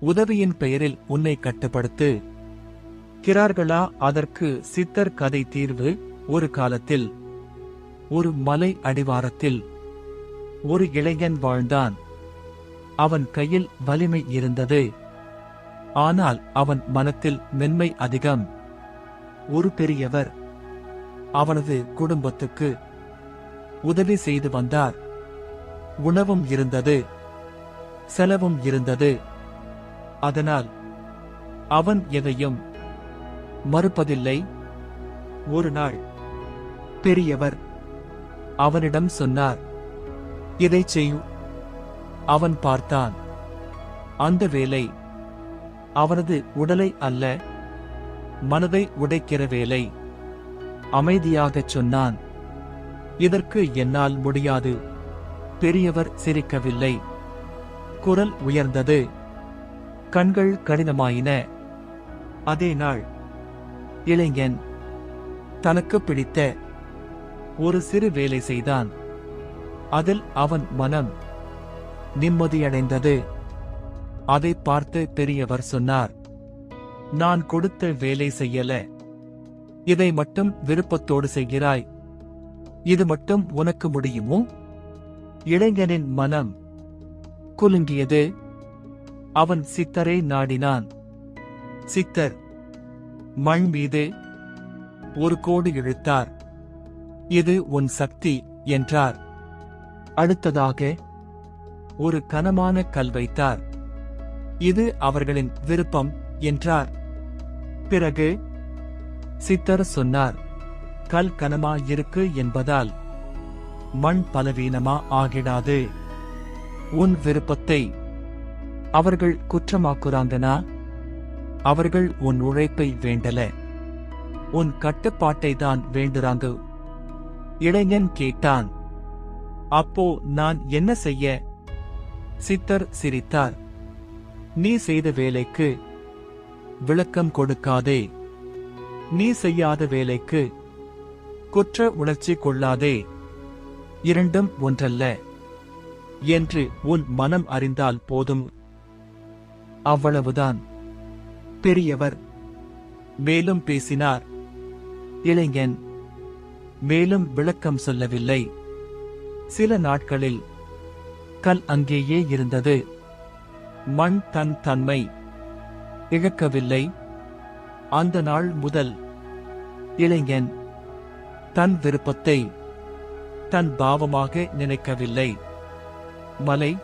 உதவியின் பெயரில் உன்னை கட்டுப்படுத்து. கிறார்களா அதற்கு சித்தர் கதை தீர்வு. ஒரு காலத்தில் ஒரு மலை அடிவாரத்தில் ஒரு இளைஞன் வாழ்ந்தான். அவன் கையில் வலிமை இருந்தது. ஆனால் அவன் மனத்தில் மென்மை அதிகம். ஒரு பெரியவர் அவனது குடும்பத்துக்கு உதவி செய்து வந்தார். உணவும் இருந்தது. செலவும் இருந்தது. அதனால் அவன் எதையும் மறுப்பதில்லை. ஒரு நாள் பெரியவர் அவனிடம் சொன்னார் இதை செய்யு. அவன் பார்த்தான். அந்த வேலை அவனது உடலை அல்ல மனதை உடைக்கிற வேலை அமைதியாகச் சொன்னான். இதற்கு என்னால் முடியாது. பெரியவர் சிரிக்கவில்லை. குரல் உயர்ந்தது. கண்கள் கடினமாயின. அதே நாள் இளைஞன் தனக்கு பிடித்த ஒரு சிறு வேலை செய்தான். அதில் அவன் மனம் நிம்மதியடைந்தது. அதை பார்த்து பெரியவர் சொன்னார் நான் கொடுத்த வேலை செய்யல. இதை மட்டும் விருப்பத்தோடு செய்கிறாய். இது மட்டும் உனக்கு முடியுமோ? இளைஞனின் மனம் குலுங்கியது. அவன் சித்தரை நாடினான். சித்தர் மண் மீது ஒரு கோடு இழுத்தார். இது உன் சக்தி என்றார். அடுத்ததாக ஒரு கனமான கல் வைத்தார். இது அவர்களின் விருப்பம் என்றார். பிறகு சித்தர் சொன்னார் கல் கனமா இருக்கு என்பதால் மண் பலவீனமா ஆகிடாது. உன் விருப்பத்தை அவர்கள் குற்றமாக்குறாங்கனா? அவர்கள் உன் உழைப்பை வேண்டல. உன் கட்டுப்பாட்டை தான் வேண்டுறாங்க. இளைஞன் கேட்டான். அப்போ நான் என்ன செய்ய? சித்தர் சிரித்தார். நீ செய்த வேலைக்கு விளக்கம் கொடுக்காதே. நீ செய்யாத வேலைக்கு குற்ற உணர்ச்சி கொள்ளாதே. இரண்டும் ஒன்றல்ல. என்று உன் மனம் அறிந்தால் போதும். அவ்வளவுதான். பெரியவர் மேலும் பேசினார். இளைஞன் மேலும் விளக்கம் சொல்லவில்லை. சில நாட்களில் கல் அங்கேயே இருந்தது. மண் தன் தன்மை இழக்கவில்லை. அந்த நாள் முதல் இளைஞன் தன் விருப்பத்தை தன் பாவமாக நினைக்கவில்லை. மலை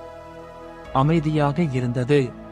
அமைதியாக இருந்தது.